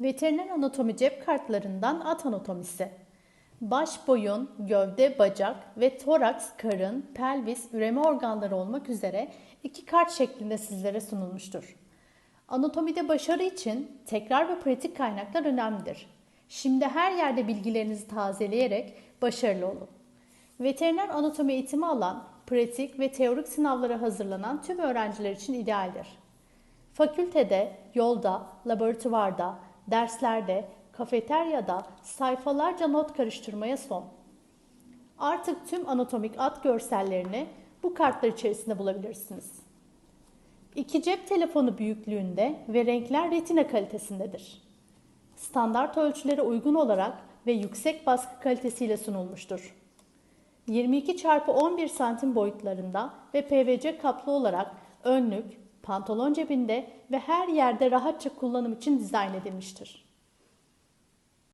Veteriner anatomi cep kartlarından at anatomisi. Baş, boyun, gövde, bacak ve toraks, karın, pelvis, üreme organları olmak üzere iki kart şeklinde sizlere sunulmuştur. Anatomide başarı için tekrar ve pratik kaynaklar önemlidir. Şimdi her yerde bilgilerinizi tazeleyerek başarılı olun. Veteriner anatomi eğitimi alan, pratik ve teorik sınavlara hazırlanan tüm öğrenciler için idealdir. Fakültede, yolda, laboratuvarda, derslerde, kafeteryada sayfalarca not karıştırmaya son. Artık tüm anatomik at görsellerini bu kartlar içerisinde bulabilirsiniz. İki cep telefonu büyüklüğünde ve renkler retina kalitesindedir. Standart ölçülere uygun olarak ve yüksek baskı kalitesiyle sunulmuştur. 22 x 11 santim boyutlarında ve PVC kaplı olarak önlük, pantolon cebinde ve her yerde rahatça kullanım için dizayn edilmiştir.